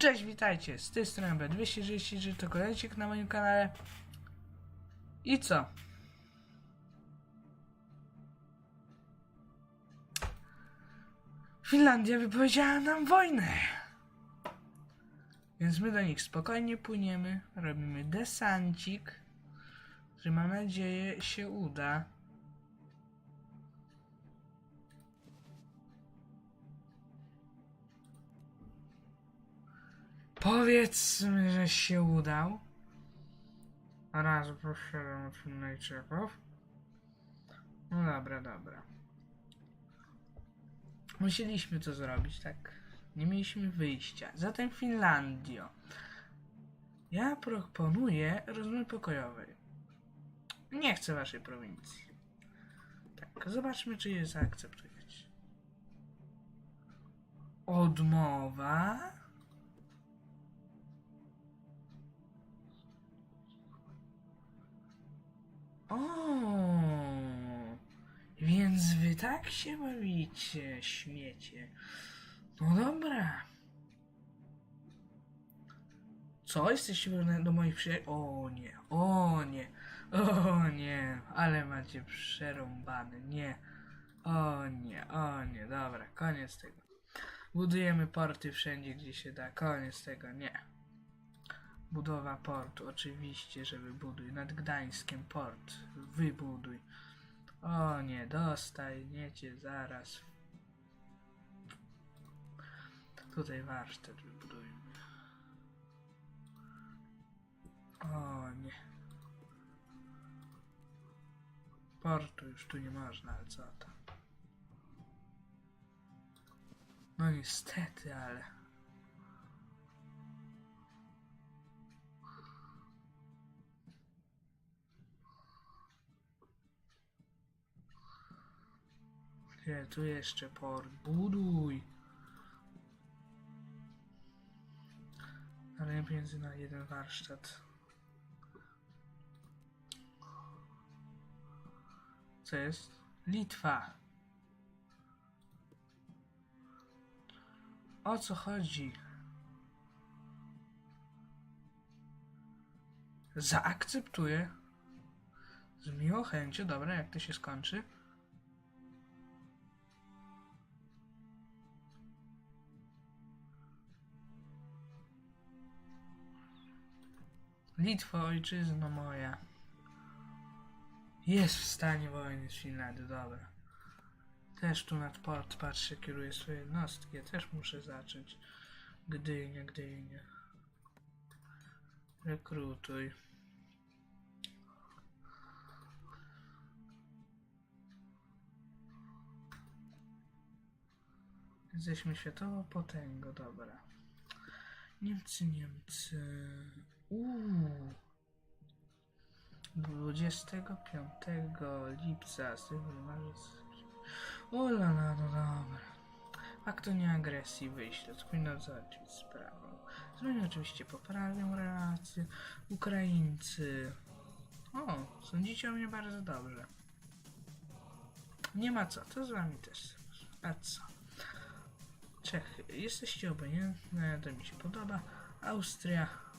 Cześć, witajcie, z tej strony B233, to kolejczyk na moim kanale. I co? Finlandia wypowiedziała nam wojnę. Więc my do nich spokojnie płyniemy, robimy desancik, który mam nadzieję się uda. Powiedzmy, że się udał. Raz poszedłem Finlandczyków. No dobra, dobra. Musieliśmy to zrobić, tak? Nie mieliśmy wyjścia. Zatem Finlandio. Ja proponuję rozmowy pokojowej. Nie chcę waszej prowincji. Tak, zobaczmy, czy je zaakceptujecie. Odmowa. O, więc wy tak się bawicie, śmiecie. No dobra. Co? Jesteście do moich przyjaciół? O nie, o nie, o nie, ale macie przerąbane, nie. O nie, o nie, dobra, koniec tego. Budujemy porty wszędzie, gdzie się da, koniec tego, nie. Budowa portu, oczywiście, że wybuduj. Nad Gdańskiem port, wybuduj. O nie, dostaj, nie cię zaraz. Tutaj warsztat wybudujmy. O nie. Portu już tu nie można, ale co tam. No niestety, ale... Nie, tu jeszcze port. Buduj! Ale nie pieniędzy na jeden warsztat. Co jest? Litwa! O co chodzi? Zaakceptuję. Z miłą chęcią, dobra, jak to się skończy. Litwo, ojczyzno moja. Jest w stanie wojny z Finlandią, dobra. Też tu nad port patrzę, kieruję swoje jednostki. Ja też muszę zacząć. Gdynia, Gdynia. Rekrutuj. Jesteśmy światową potęgą, dobra. Niemcy, Niemcy. Uuu. 25 lipca, styczeń, marzec. Ola, no, no dobra. Akt o nieagresji to powinno załatwić sprawę. Zmienię oczywiście poprawią relacje. Ukraińcy. O, sądzicie o mnie bardzo dobrze. Nie ma co, to z wami też. A co? Czechy, jesteście obojętne, to mi się podoba. Austria.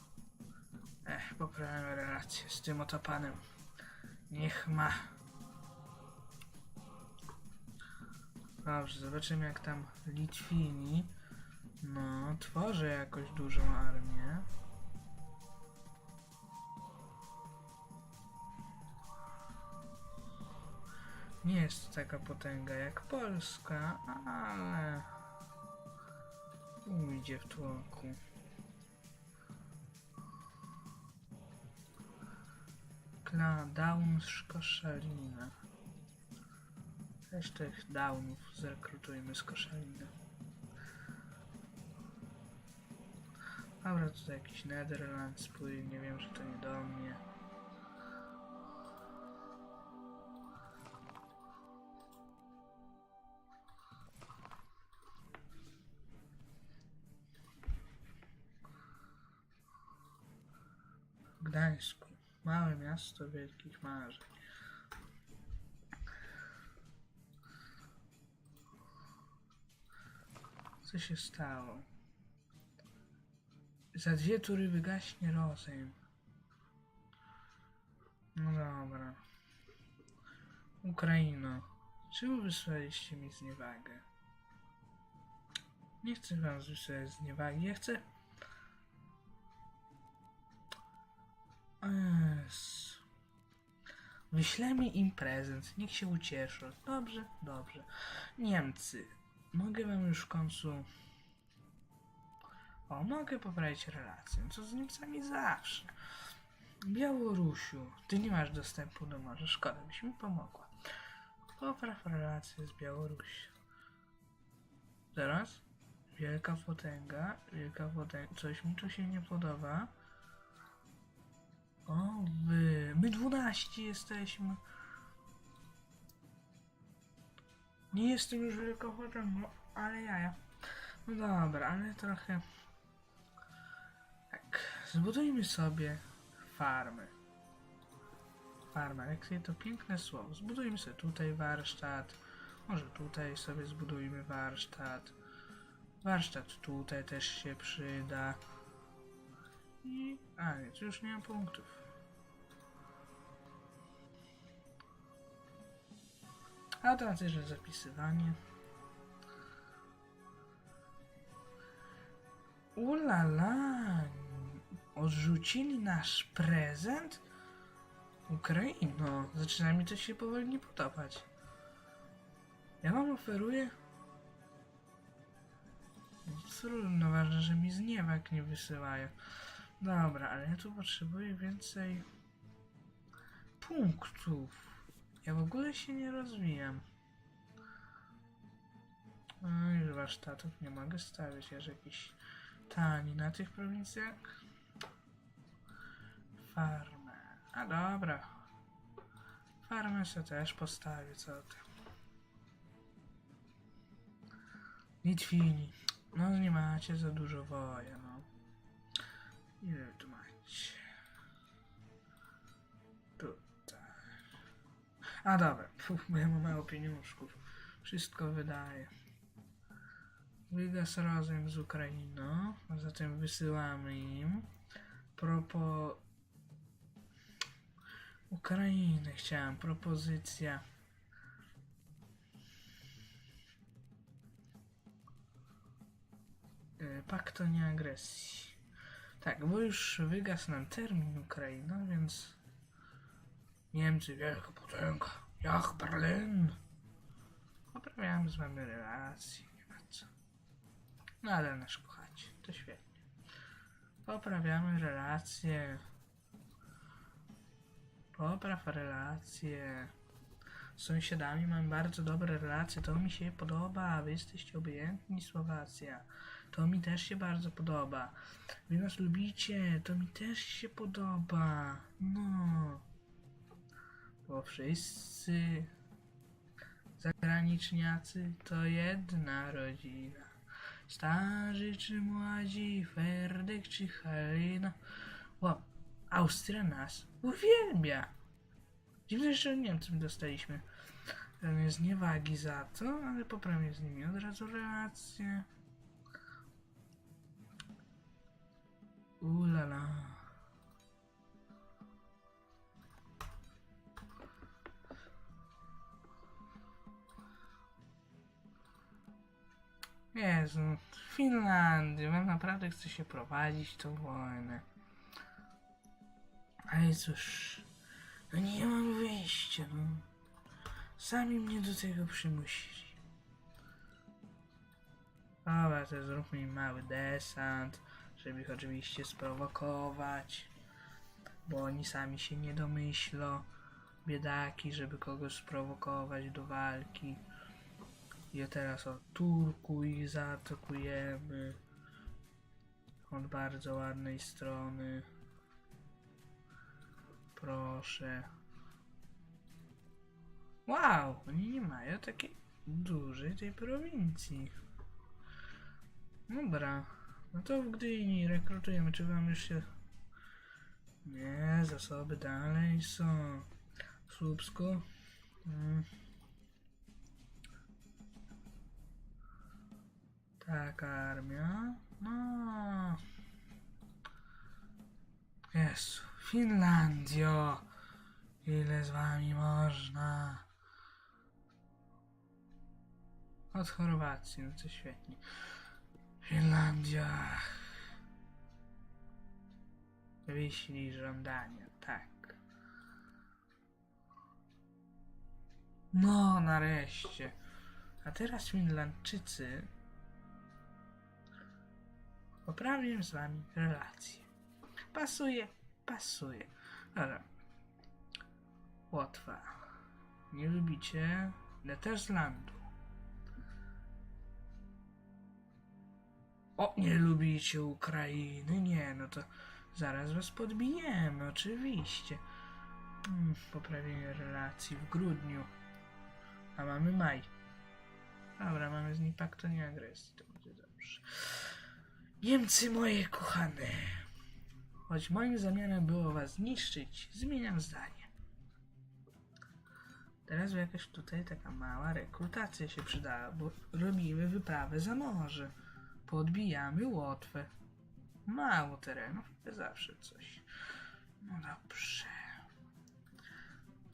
Ech, poprawiamy relacje z tym oto panem. Niech ma. Dobrze, zobaczymy jak tam Litwini. No, tworzy jakoś dużą armię. Nie jest to taka potęga jak Polska, ale ujdzie w tłoku. Klan Down z Koszalina. Też tych Downów zrekrutujmy z Koszalina. Dobra, tutaj jakiś Netherlands płynie, wiem, że to nie do mnie. Gdańsku. Małe miasto wielkich marzeń. Co się stało? Za dwie tury wygaśnie rozejm. No dobra. Ukraino. Czemu wysłaliście mi zniewagę? Nie chcę wam wysłać zniewagi. Ja chcę... Es. Wyślemy im prezent. Niech się ucieszą. Dobrze, dobrze. Niemcy. Mogę wam już w końcu... O, mogę poprawić relacje. Co z Niemcami zawsze. Białorusiu. Ty nie masz dostępu do morza. Szkoda, byś mi pomogła. Popraw relacje z Białorusią. Teraz? Wielka potęga. Wielka potęga. Coś mi tu się nie podoba. O, wy. My 12 jesteśmy. Nie jestem już wielką potęgą, ale jaja. No dobra, ale trochę... Tak, zbudujmy sobie farmy. Farma, jak sobie to piękne słowo. Zbudujmy sobie tutaj warsztat. Może tutaj sobie zbudujmy warsztat. Warsztat tutaj też się przyda. I... A tu już nie mam punktów. Automatyczne zapisywanie. Ulala! Odrzucili nasz prezent? Ukraino, zaczyna mi to się powoli nie podobać. Ja wam oferuję... Trudno, ważne, że mi zniewak nie wysyłają. Dobra, ale ja tu potrzebuję więcej punktów. Ja w ogóle się nie rozwijam. No już warsztatów nie mogę stawiać, aż jakiś tani na tych prowincjach. Farmę. A dobra. Farmę sobie też postawię, co ty. Litwini. No nie macie za dużo woja, no. Ile tu macie? A dobra, Puf, bo ja mam mało pieniążków. Wszystko wydaje. Wygas razem z Ukrainą, a zatem wysyłamy im propo... Ukrainy chciałem, propozycja. Y, Pakt o nieagresji. Tak, bo już wygasł nam termin Ukraina, więc Niemcy, wielka potęga, jak Berlin. Poprawiamy z wami relacje, nie ma co. No ale nasz kochacie, to świetnie. Poprawiamy relacje. Popraw relacje. Z sąsiadami mam bardzo dobre relacje, to mi się podoba. Wy jesteście obojętni, Słowacja. To mi też się bardzo podoba. Wy nas lubicie, to mi też się podoba. No. Bo wszyscy zagraniczniacy to jedna rodzina. Starzy czy młodzi, Ferdek czy Halina. Wow, Austria nas uwielbia. Dziwne, że Niemcom dostaliśmy e, zniewagi za to, ale poprawię z nimi od razu relacje. Ulala. Jezu, Finlandia, wam naprawdę chce się prowadzić tą wojnę. Ale cóż, no nie mam wyjścia, no. Sami mnie do tego przymusili. Dobra, to zróbmy im mały desant, żeby ich oczywiście sprowokować, bo oni sami się nie domyślą, biedaki, żeby kogoś sprowokować do walki. I teraz od Turku ich zaatakujemy od bardzo ładnej strony. Proszę. Wow, oni nie mają takiej dużej tej prowincji. Dobra, no to w Gdyni rekrutujemy. Czy wam już się... Nie, zasoby dalej są. Słupsko. Mm. Taka armia. No. Finlandio! Ile z wami można? Od Chorwacji, no to świetnie. Finlandia. Wyślij żądania, tak. No, nareszcie. A teraz Finlandczycy poprawię z wami relacje. Pasuje, pasuje. Dobra. Łotwa. Nie lubicie Netherlandu. O, nie lubicie Ukrainy? Nie, no to zaraz was podbijemy, oczywiście. Hmm, poprawienie relacji w grudniu. A mamy maj. Dobra, mamy z nim pakt o nieagresji, to będzie dobrze. Niemcy moje kochane. Choć moim zamiarem było was zniszczyć, zmieniam zdanie. Teraz jakaś tutaj taka mała rekrutacja się przydała, bo robimy wyprawę za morze. Podbijamy Łotwę. Mało terenów, ale zawsze coś. No dobrze.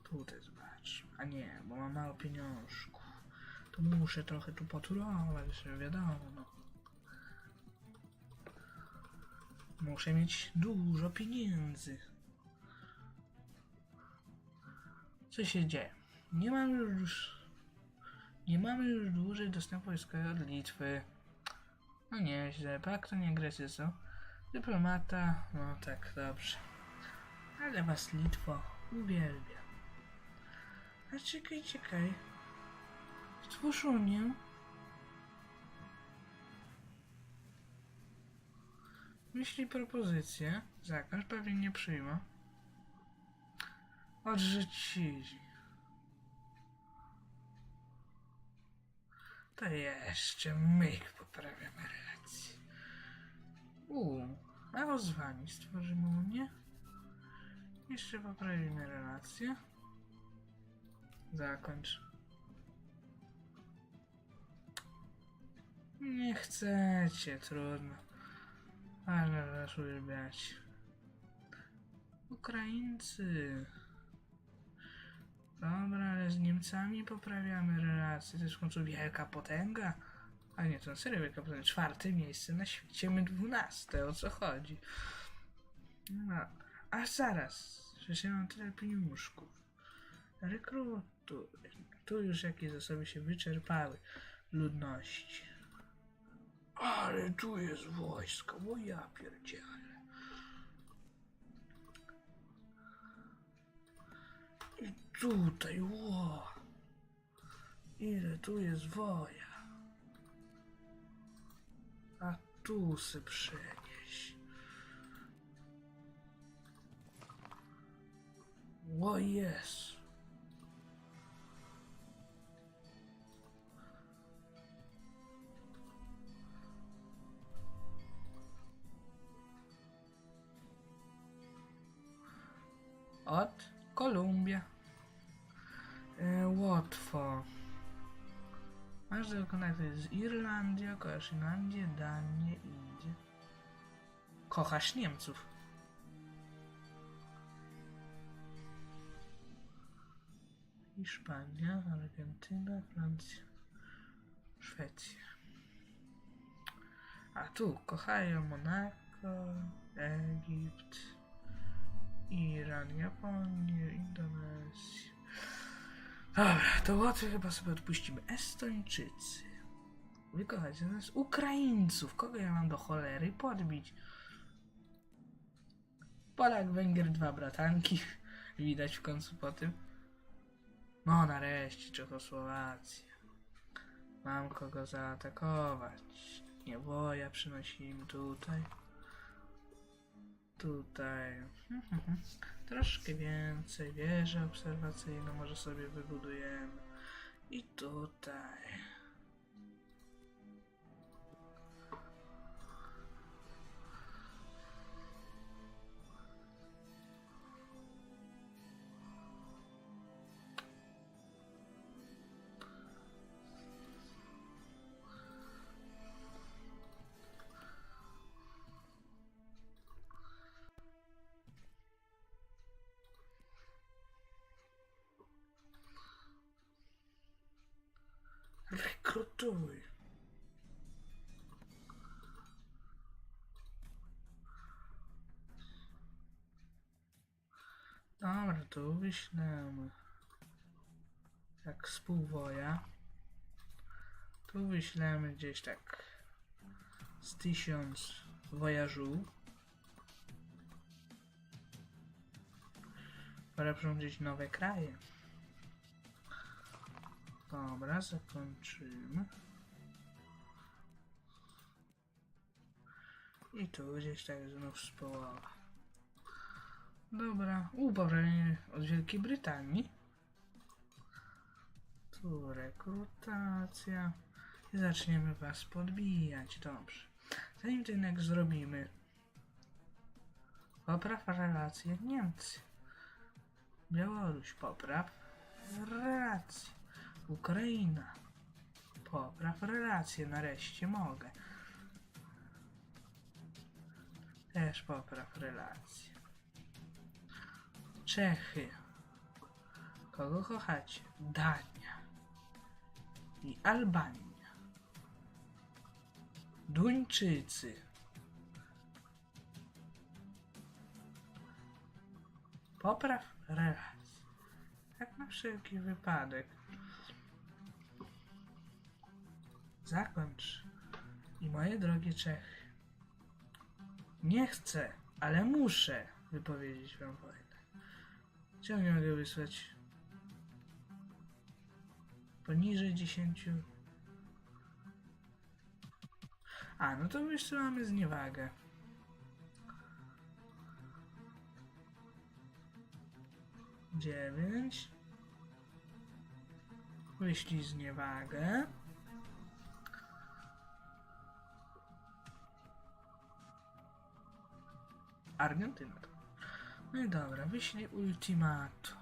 Tutaj zobacz. A nie, bo mam mało pieniążków. To muszę trochę tu poturować, wiadomo. Muszę mieć dużo pieniędzy. Co się dzieje? Nie mamy już. Nie mamy już dłużej dostępu wojskowego od Litwy. No nieźle, pakt o nieagresji są. Dyplomata, no tak, dobrze. Ale was Litwo uwielbia. A czekaj, czekaj. Stwórz Unię. Jeśli propozycję, zakaz pewnie nie przyjmą. Odrzucili. To jeszcze myk poprawiamy relacje. Uuu, a z wami stworzymy Unię? Jeszcze poprawimy relacje. Zakończ. Nie chcecie, trudno. Ale was uwielbiać. Ukraińcy. Dobra, ale z Niemcami poprawiamy relacje. To jest w końcu wielka potęga. A nie, to na serio wielka potęga. Czwarte miejsce na świecie, my dwunaste. O co chodzi? No, a zaraz. Przecież ja mam tyle pieniążków. Rekrutuj. Tu już jakieś zasoby się wyczerpały. Ludności. Ale tu jest wojsko, bo ja pierdzielę. I tutaj, ło. Ile tu jest woja. A tu se przenieś. O jest. Od Kolumbia. E, Łotwo. Masz do kontakty z Irlandią, kochasz Irlandię, Danię, Indię. Kochasz Niemców. Hiszpania, Argentyna, Francja, Szwecja. A tu kochają Monako, Egipt, Iran, Japonię, Indonezję. Dobra, to Łotwy chyba sobie odpuścimy. Estończycy. Wy kochacie nas Ukraińców. Kogo ja mam do cholery podbić? Polak, Węgier, dwa bratanki. Widać w końcu po tym. No nareszcie Czechosłowacja. Mam kogo zaatakować. Nieboja przynosimy tutaj. Tutaj. Troszkę więcej. Wieżę obserwacyjną może sobie wybudujemy. I tutaj. Rekrutuj. Dobra, tu wyślemy. Tak współwoja. Tu wyślemy gdzieś tak z tysiąc wojażów. Pora przyrządzić nowe kraje. Dobra, zakończymy. I tu gdzieś tak znów z. Dobra, upoważnienie od Wielkiej Brytanii. Tu rekrutacja. I zaczniemy was podbijać. Dobrze. Zanim to jednak zrobimy, popraw relacje Niemcy. Białoruś, popraw relacje. Ukraina, popraw relacje. Nareszcie mogę. Też popraw relacje. Czechy. Kogo kochacie? Dania. I Albania. Duńczycy. Popraw relacje. Tak na wszelki wypadek. Zakończ. I moje drogie Czechy. Nie chcę, ale muszę wypowiedzieć wam wojnę. Nie mogę wysłać poniżej 10? A, no to jeszcze mamy zniewagę. Dziewięć. Wyślij zniewagę. Argentyna. No i dobra, wyślij ultimatum.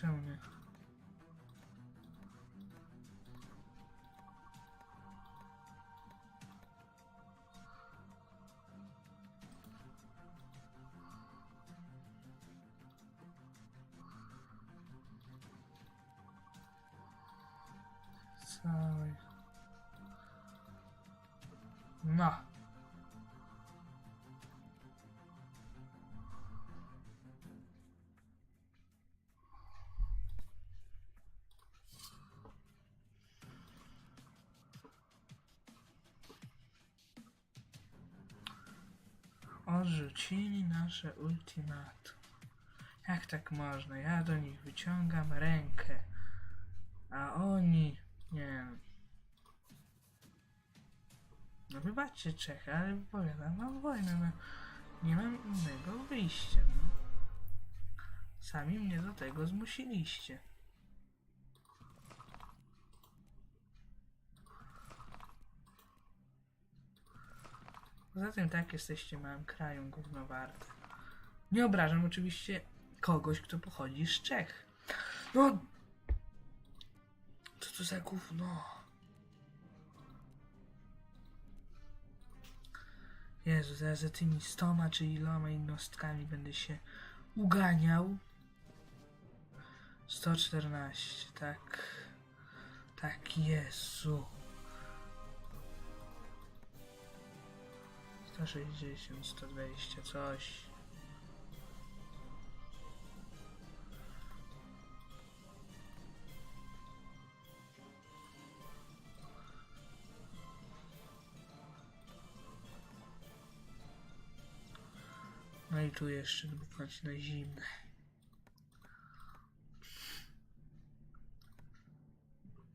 Czemu nie? Odrzucili nasze ultimatum. Jak tak można? Ja do nich wyciągam rękę, a oni nie wiem. No wybaczcie Czechy, ale wypowiadam wam wojnę. No, nie mam innego wyjścia. No. Sami mnie do tego zmusiliście. Poza tym tak jesteście małym krajem gównowarte. Nie obrażam oczywiście kogoś, kto pochodzi z Czech. No! Co to za gówno? Jezu, zaraz za tymi stoma czy iloma jednostkami będę się uganiał. 114, tak. Tak, Jezu. 160, 120, coś. No i tu jeszcze dmuchać na zimne.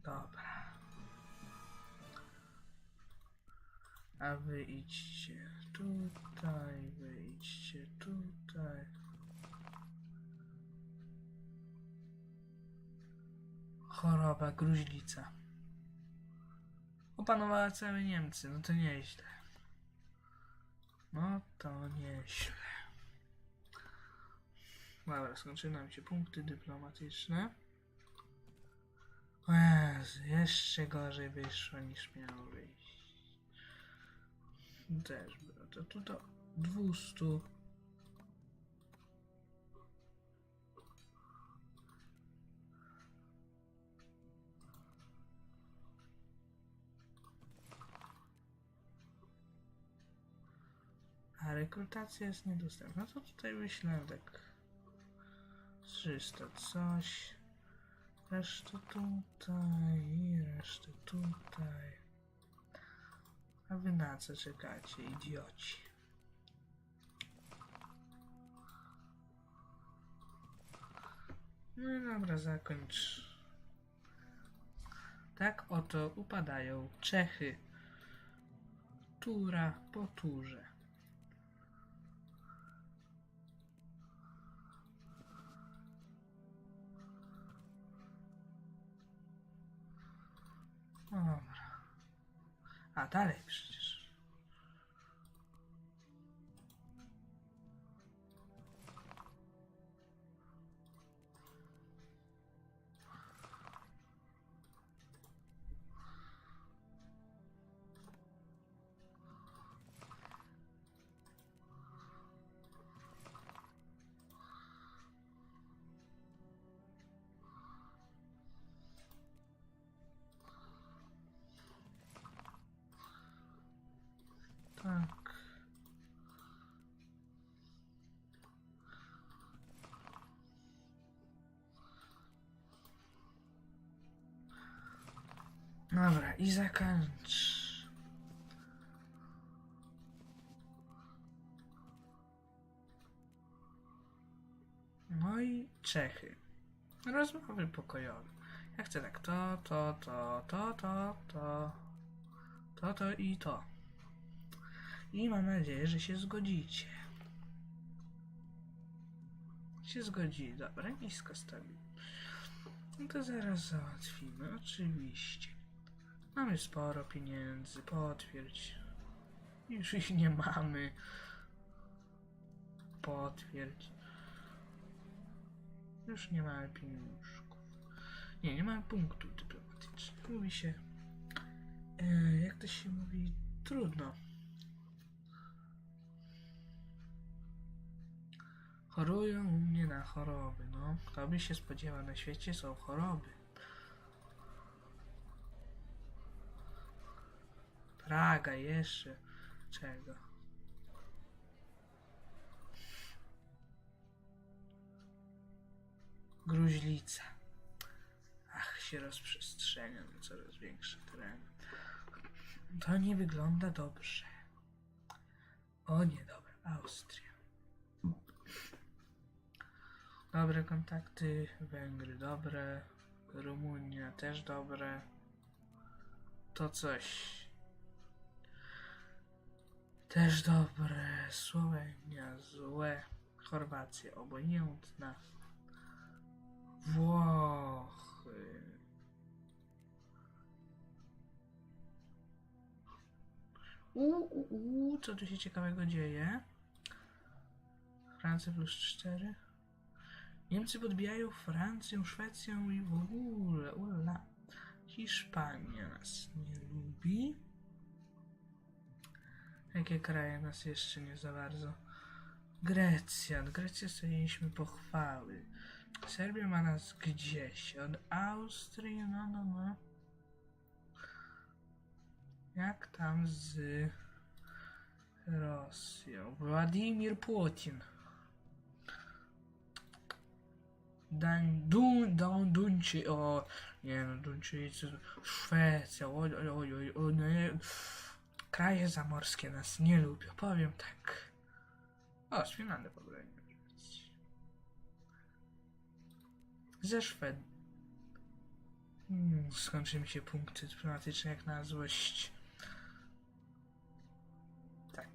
Dobra. A wy idźcie tutaj, wy idźcie tutaj. Choroba, gruźlica. Opanowała całe Niemcy, no to nieźle. No to nieźle. Dobra, skończyły nam się punkty dyplomatyczne. O Jezu, jeszcze gorzej wyszło niż miało wyjść. Też było. To tu do 200. A rekrutacja jest niedostępna. No to tutaj myślę tak 300 coś. Resztę tutaj i resztę tutaj. A wy na co czekacie, idioci? No i dobra, zakończ. Tak oto upadają Czechy. Tura po turze. Dobra. A dalej przecież. Dobra, i zakończ. No i Czechy. Rozmowy pokojowe. Ja chcę tak to, to, to, to, to, to, to, to i to. I mam nadzieję, że się zgodzicie. Się zgodzi. Dobra, nisko stawi. No to zaraz załatwimy, oczywiście. Mamy sporo pieniędzy, potwierdź. Już ich nie mamy. Potwierdź. Już nie mamy pieniążków. Nie, nie mamy punktu dyplomatycznego. Mówi się... E, jak to się mówi? Trudno. Chorują u mnie na choroby, no. Kto by się spodziewał, na świecie są choroby. Praga jeszcze. Czego? Gruźlica. Ach, się rozprzestrzenia na coraz większe tereny. To nie wygląda dobrze. O nie, dobra, Austria. Dobre kontakty, Węgry dobre, Rumunia też dobre. To coś. Też dobre, Słowenia złe, Chorwacja obojętna, Włochy. Uuu, uu, co tu się ciekawego dzieje? Francja plus 4. Niemcy podbijają Francję, Szwecję i w ogóle, ula. Hiszpania nas nie lubi. Jakie kraje nas jeszcze nie za bardzo? Grecja. Od Grecji dostaliśmy pochwały. Serbia ma nas gdzieś. Od Austrii, no, no, no. Jak tam z Rosją? Władimir Putin. Dan, dun, dan, Dunci, o, nie no, Duńczycy, Szwecja, oj, oj, oj, oj, oj, nie. Kraje zamorskie nas nie lubią, powiem tak. O, z Finlandią po granicy. Ze Szwed... Hmm, skończy mi się punkty dyplomatyczne jak na złość. Tak.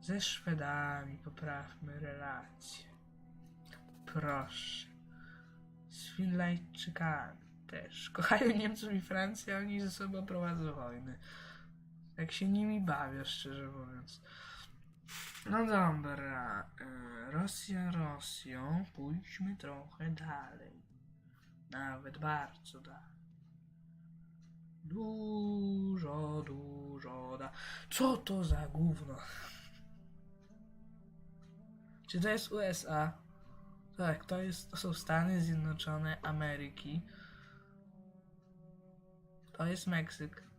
Ze Szwedami poprawmy relacje. Proszę. Z Finlandczykami też. Kochają Niemców i Francję, oni ze sobą prowadzą wojny. Jak się nimi bawię, szczerze mówiąc. No dobra. e, Rosja Rosją. Pójdźmy trochę dalej. Nawet bardzo dalej. Dużo, dużo da. Co to za gówno? Czy to jest USA? Tak, to, jest, to są Stany Zjednoczone Ameryki. To jest Meksyk.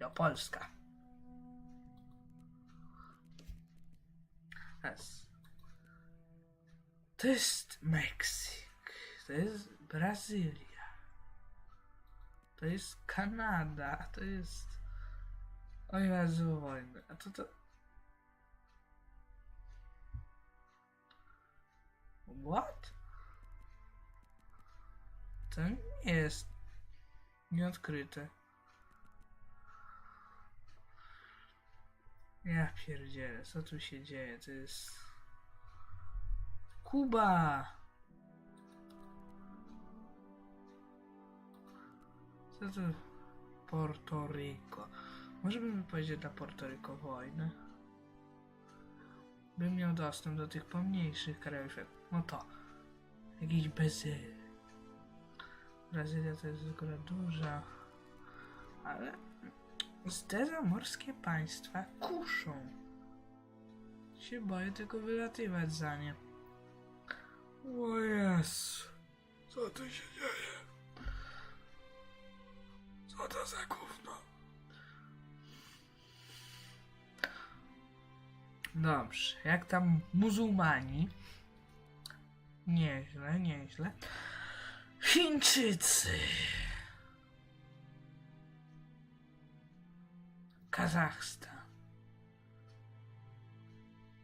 Ja Polska. Teraz. To jest Meksyk. To jest Brazylia. To jest Kanada. To jest. O Jezu, wojny. A to to. What? To nie jest nieodkryte. Ja pierdzielę, co tu się dzieje? To jest... Kuba! Co to? Porto Rico. Może bym powiedział dla Porto Rico wojnę? Bym miał dostęp do tych pomniejszych krajów. No to. Jakiś Bezyl. Brazylia to jest akurat duża. Ale te zamorskie państwa kuszą. Się boję tylko wylatywać za nie. O Jezu. Co tu się dzieje? Co to za gówno? Dobrze, jak tam muzułmani? Nieźle, nieźle. Chińczycy. Kazachstan.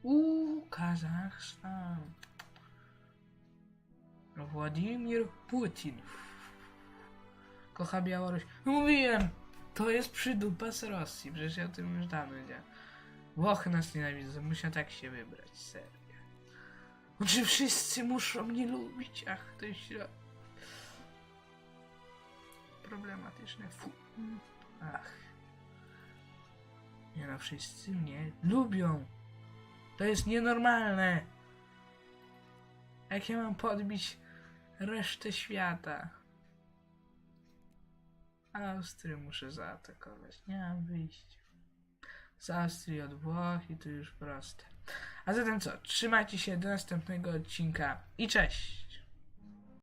Uuu, Kazachstan. Władimir Putin. Kocha Białoruś. Mówiłem, to jest przydupa z Rosji. Przecież ja o tym już dawno wiedziałem. Włochy nas nienawidzą, muszę tak się wybrać, serio. Czy wszyscy muszą mnie lubić? Ach, to jest. Problematyczne. Fu. Ach. Nie no, wszyscy mnie lubią. To jest nienormalne. Jak ja mam podbić resztę świata? Austrię muszę zaatakować. Nie mam wyjścia. Z Austrii od Włoch i to już proste. A zatem co? Trzymajcie się do następnego odcinka i cześć!